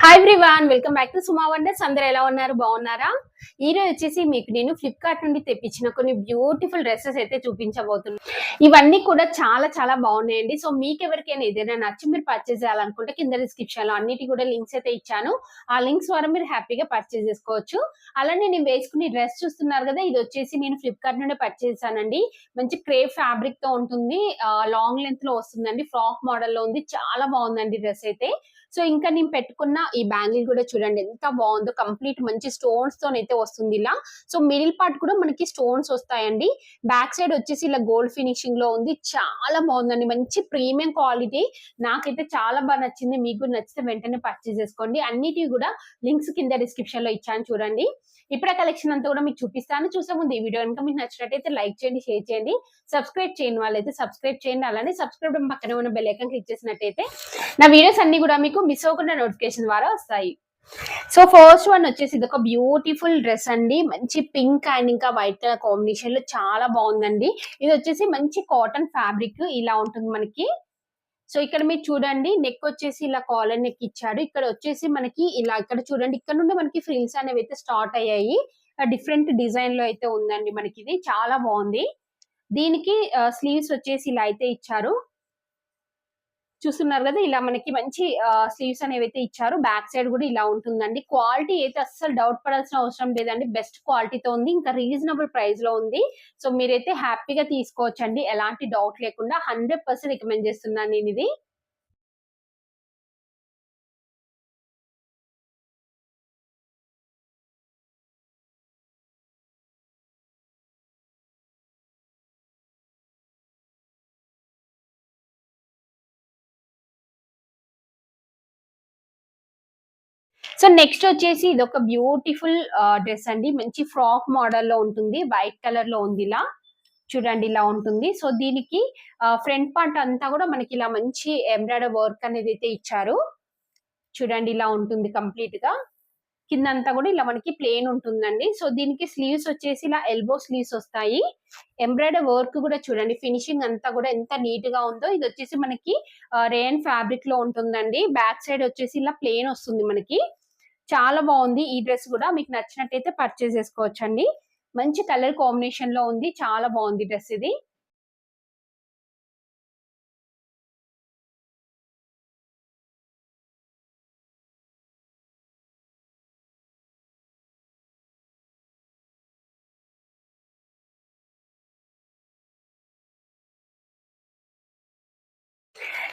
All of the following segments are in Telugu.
Hi everyone welcome back to Suma wonders అందరు ఎలా ఉన్నారు? బాగున్నారా? ఈరోజు వచ్చేసి మీకు నేను ఫ్లిప్కార్ట్ నుండి తెప్పించిన కొన్ని బ్యూటిఫుల్ డ్రెస్సెస్ అయితే చూపించబోతున్నాను. ఇవన్నీ కూడా చాలా చాలా బాగున్నాయండి. సో మీకు ఎవరికైనా ఏదైనా నచ్చి మీరు పర్చేస్ చేయాలనుకుంటే కింద డిస్క్రిప్షన్లో అన్నిటి కూడా లింక్స్ అయితే ఇచ్చాను. ఆ లింక్స్ ద్వారా మీరు హ్యాపీగా పర్చేస్ చేసుకోవచ్చు. అలానే నేను వేసుకుని డ్రెస్ చూస్తున్నారు కదా ఇది వచ్చేసి నేను ఫ్లిప్కార్ట్ నుండి పర్చేస్ చేశానండి. మంచి క్రేప్ ఫ్యాబ్రిక్తో ఉంటుంది. లాంగ్ లెంత్లో వస్తుందండి. ఫ్రాక్ మోడల్లో ఉంది. చాలా బాగుందండి డ్రెస్ అయితే. సో ఇంకా నేను పెట్టుకున్న ఈ బ్యాంగిల్ కూడా చూడండి ఎంత బాగుందో. కంప్లీట్ మంచి స్టోన్స్తో అయితే వస్తుంది ఇలా. సో మిడిల్ పార్ట్ కూడా మనకి స్టోన్స్ వస్తాయండి. బ్యాక్ సైడ్ వచ్చేసి ఇలా గోల్డ్ ఫినిషింగ్లో ఉంది. చాలా బాగుందండి. మంచి ప్రీమియం క్వాలిటీ. నాకైతే చాలా బాగా నచ్చింది. మీకు నచ్చితే వెంటనే పర్చేస్ చేసుకోండి. అన్నిటివి కూడా లింక్స్ కింద డిస్క్రిప్షన్లో ఇచ్చాను చూడండి. ఇప్పుడు కలెక్షన్ అంతా కూడా మీకు చూపిస్తాను. చూసే ముందు ఈ వీడియో కనుక మీకు నచ్చినట్టయితే లైక్ చేయండి షేర్ చేయండి. సబ్స్క్రైబ్ చేయని వాళ్ళైతే సబ్స్క్రైబ్ చేయండి. అలానే సబ్స్క్రైబ్ పక్కనే ఉన్న బెల్ ఐకాన్ క్లిక్ చేసినట్టయితే నా వీడియోస్ అన్ని కూడా మీకు మిస్ అవ్వకుండా నోటిఫికేషన్ ద్వారా వస్తాయి. సో ఫస్ట్ వన్ వచ్చేసి ఇది ఒక బ్యూటిఫుల్ డ్రెస్ అండి. మంచి పింక్ అండ్ ఇంకా వైట్ కలర్ కాంబినేషన్లో చాలా బాగుందండి. ఇది వచ్చేసి మంచి కాటన్ ఫ్యాబ్రిక్ ఇలా ఉంటుంది మనకి. సో ఇక్కడ మీరు చూడండి నెక్ వచ్చేసి ఇలా కాలర్ నెక్ ఇచ్చాడు. ఇక్కడ వచ్చేసి మనకి ఇలా ఇక్కడ చూడండి ఇక్కడ నుండి మనకి ఫ్రిల్స్ అనేవి అయితే స్టార్ట్ అయ్యాయి. డిఫరెంట్ డిజైన్లో అయితే ఉందండి మనకి ఇది. చాలా బాగుంది. దీనికి స్లీవ్స్ వచ్చేసి ఇలా అయితే ఇచ్చారు. చూస్తున్నారు కదా ఇలా మనకి మంచి స్లీవ్స్ అనేవి అయితే ఇచ్చారు. బ్యాక్ సైడ్ కూడా ఇలా ఉంటుందండి. క్వాలిటీ అయితే అస్సలు డౌట్ పడాల్సిన అవసరం లేదండి. బెస్ట్ క్వాలిటీతో ఉంది. ఇంకా రీజనబుల్ ప్రైస్లో ఉంది. సో మీరైతే హ్యాపీగా తీసుకోవచ్చండి. ఎలాంటి డౌట్ లేకుండా హండ్రెడ్ పర్సెంట్ రికమెండ్ చేస్తున్నాను నేను ఇది. సో నెక్స్ట్ వచ్చేసి ఇది ఒక బ్యూటిఫుల్ డ్రెస్ అండి. మంచి ఫ్రాక్ మోడల్లో ఉంటుంది. వైట్ కలర్లో ఉంది ఇలా. చూడండి ఇలా ఉంటుంది. సో దీనికి ఫ్రంట్ పార్ట్ అంతా కూడా మనకి ఇలా మంచి ఎంబ్రాయిడరీ వర్క్ అనేది అయితే ఇచ్చారు. చూడండి ఇలా ఉంటుంది కంప్లీట్గా కింద అంతా కూడా ఇలా మనకి ప్లేన్ ఉంటుందండి. సో దీనికి స్లీవ్స్ వచ్చేసి ఇలా ఎల్బో స్లీవ్స్ వస్తాయి. ఎంబ్రాయిడరీ వర్క్ కూడా చూడండి ఫినిషింగ్ అంతా కూడా ఎంత నీట్గా ఉందో. ఇది వచ్చేసి మనకి రేన్ ఫ్యాబ్రిక్లో ఉంటుందండి. బ్యాక్ సైడ్ వచ్చేసి ఇలా ప్లేన్ వస్తుంది మనకి. చాలా బాగుంది. ఈ డ్రెస్ కూడా మీకు నచ్చినట్టయితే పర్చేస్ చేసుకోవచ్చండి. మంచి కలర్ కాంబినేషన్లో ఉంది. చాలా బాగుంది డ్రెస్ ఇది.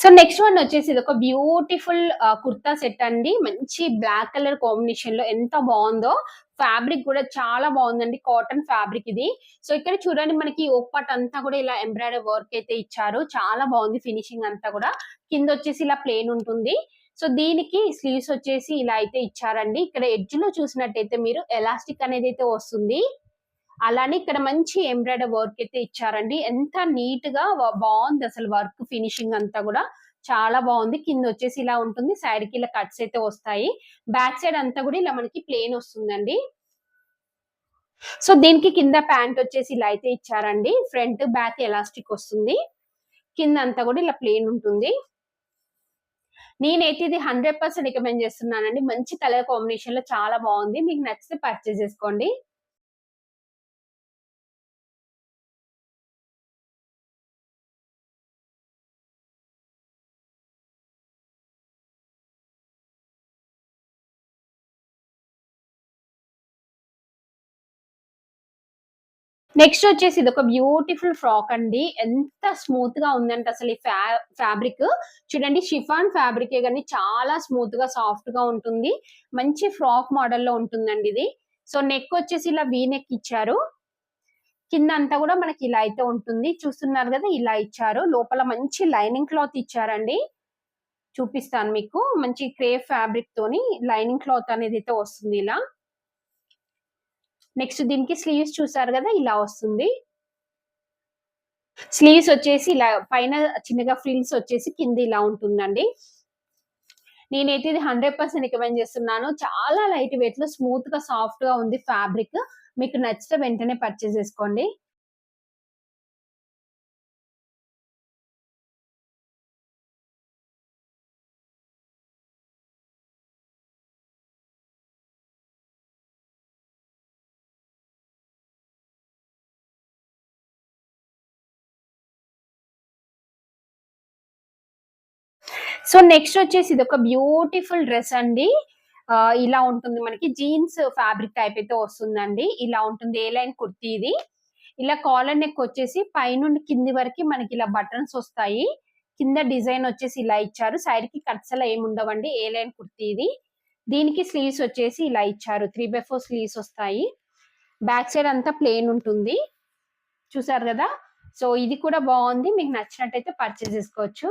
సో నెక్స్ట్ వన్ వచ్చేసి ఇది ఒక బ్యూటిఫుల్ కుర్తా సెట్ అండి. మంచి బ్లాక్ కలర్ కాంబినేషన్లో ఎంత బాగుందో. ఫ్యాబ్రిక్ కూడా చాలా బాగుందండి. కాటన్ ఫ్యాబ్రిక్ ఇది. సో ఇక్కడ చూడండి మనకి పార్ట్ అంతా కూడా ఇలా ఎంబ్రాయిడరీ వర్క్ అయితే ఇచ్చారు. చాలా బాగుంది ఫినిషింగ్ అంతా కూడా. కింద వచ్చేసి ఇలా ప్లేన్ ఉంటుంది. సో దీనికి స్లీవ్స్ వచ్చేసి ఇలా అయితే ఇచ్చారండి. ఇక్కడ ఎడ్జ్లో చూసినట్టయితే మీరు ఎలాస్టిక్ అనేది అయితే వస్తుంది. అలానే ఇక్కడ మంచి ఎంబ్రాయిడరీ వర్క్ అయితే ఇచ్చారండి. ఎంత నీట్గా బాగుంది అసలు వర్క్ ఫినిషింగ్ అంతా కూడా. చాలా బాగుంది. కింద వచ్చేసి ఇలా ఉంటుంది. సైడ్కి ఇలా కట్స్ అయితే వస్తాయి. బ్యాక్ సైడ్ అంతా కూడా ఇలా మనకి ప్లేన్ వస్తుందండి. సో దీనికి కింద ప్యాంట్ వచ్చేసి ఇలా అయితే ఇచ్చారండి. ఫ్రంట్ బ్యాక్ ఎలాస్టిక్ వస్తుంది. కింద అంతా కూడా ఇలా ప్లేన్ ఉంటుంది. నేనైతే ఇది హండ్రెడ్ పర్సెంట్ రికమెండ్ చేస్తున్నానండి. మంచి కలర్ కాంబినేషన్లో చాలా బాగుంది. మీకు నచ్చితే పర్చేస్ చేసుకోండి. నెక్స్ట్ వచ్చేసి ఇది ఒక బ్యూటిఫుల్ ఫ్రాక్ అండి. ఎంత స్మూత్గా ఉందంటే అసలు ఈ ఫ్యాబ్రిక్ చూడండి షిఫాన్ ఫ్యాబ్రిక్ కానీ చాలా స్మూత్గా సాఫ్ట్గా ఉంటుంది. మంచి ఫ్రాక్ మోడల్లో ఉంటుందండి ఇది. సో నెక్ వచ్చేసి ఇలా వీ నెక్ ఇచ్చారు. కింద అంతా కూడా మనకి ఇలా అయితే ఉంటుంది. చూస్తున్నారు కదా ఇలా ఇచ్చారు. లోపల మంచి లైనింగ్ క్లాత్ ఇచ్చారండి. చూపిస్తాను మీకు. మంచి క్రే ఫ్యాబ్రిక్ తోని లైనింగ్ క్లాత్ అనేది అయితే వస్తుంది ఇలా. నెక్స్ట్ దీనికి స్లీవ్స్ చూసారు కదా ఇలా వస్తుంది. స్లీవ్స్ వచ్చేసి ఇలా పైన చిన్నగా ఫ్రిల్స్ వచ్చేసి కింద ఇలా ఉంటుందండి. నేనైతే ఇది హండ్రెడ్ పర్సెంట్ రికమెండ్ చేస్తున్నాను. చాలా లైట్ వెయిట్లో స్మూత్గా సాఫ్ట్గా ఉంది ఫ్యాబ్రిక్. మీకు నచ్చితే వెంటనే పర్చేస్ చేసుకోండి. సో నెక్స్ట్ వచ్చేసి ఇది ఒక బ్యూటిఫుల్ డ్రెస్ అండి. ఇలా ఉంటుంది మనకి జీన్స్ ఫ్యాబ్రిక్ టైప్ అయితే వస్తుందండి. ఇలా ఉంటుంది ఏ లైన్ కుర్తీ ఇది. ఇలా కాలర్ నెక్ వచ్చేసి పైనుండి కింది వరకు మనకి ఇలా బటన్స్ వస్తాయి. కింద డిజైన్ వచ్చేసి ఇలా ఇచ్చారు. సైడ్కి కట్స్ అలా ఏమి ఉండవండి. ఏ లైన్ కుర్తీ ఇది. దీనికి స్లీవ్స్ వచ్చేసి ఇలా ఇచ్చారు. త్రీ బై ఫోర్ స్లీవ్స్ వస్తాయి. బ్యాక్ సైడ్ అంతా ప్లేన్ ఉంటుంది. చూసారు కదా? సో ఇది కూడా బాగుంది. మీకు నచ్చినట్టయితే పర్చేస్ చేసుకోవచ్చు.